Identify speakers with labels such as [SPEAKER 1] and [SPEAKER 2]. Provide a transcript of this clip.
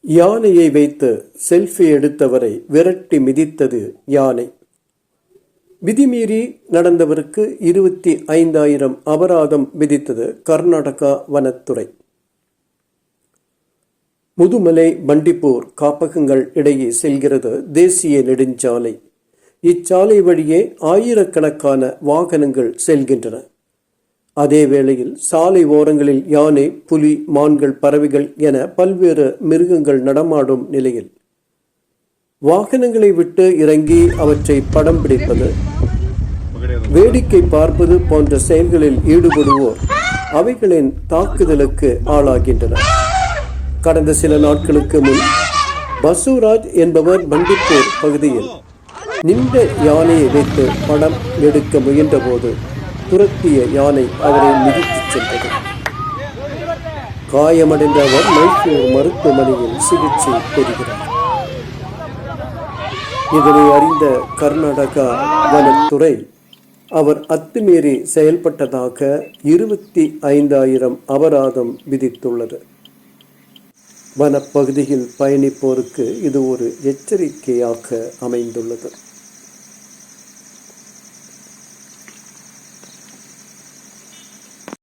[SPEAKER 1] யானையை வைத்து செல்ஃபி எடுத்தவரை விரட்டி மிதித்தது யானை. விதிமீறி நடந்தவருக்கு இருபத்தி ஐந்தாயிரம் அபராதம் விதித்தது கர்நாடகா வனத்துறை. முதுமலை பண்டிப்பூர் காப்பகங்கள் இடையே செல்கிறது தேசிய நெடுஞ்சாலை. இச்சாலை வழியே ஆயிரக்கணக்கான வாகனங்கள் செல்கின்றன. அதே வேளையில் சாலை ஓரங்களில் யானை புலி மான்கள் பறவைகள் என பல்வேறு மிருகங்கள் நடமாடும் நிலையில். வாகனங்களை விட்டு இறங்கி அவற்றை படம் பிடிப்பது வேடிக்கை பார்ப்பது போன்ற செயல்களில் ஈடுபடுவோர் அவைகளின் தாக்குதலுக்கு ஆளாகின்றனர். கடந்த சில நாட்களுக்கு முன் பசுராஜ் என்பவர் பண்டிப்பூர் பகுதியில் நின்ற யானையை வைத்து படம் எடுக்க முயன்றபோது துரத்திய யானை அவரை மிதித்துச் சென்றது. காயமடைந்த அவர் மைசூர் மருத்துவமனையில் சிகிச்சை பெறுகிறார். இதனை அறிந்த கர்நாடகா வனத்துறை அவர் அத்துமீறி செயல்பட்டதாக இருபத்தி ஐந்தாயிரம் அபராதம் விதித்துள்ளது. வனப்பகுதியில் பயணிப்போருக்கு இது ஒரு எச்சரிக்கையாக அமைந்துள்ளது.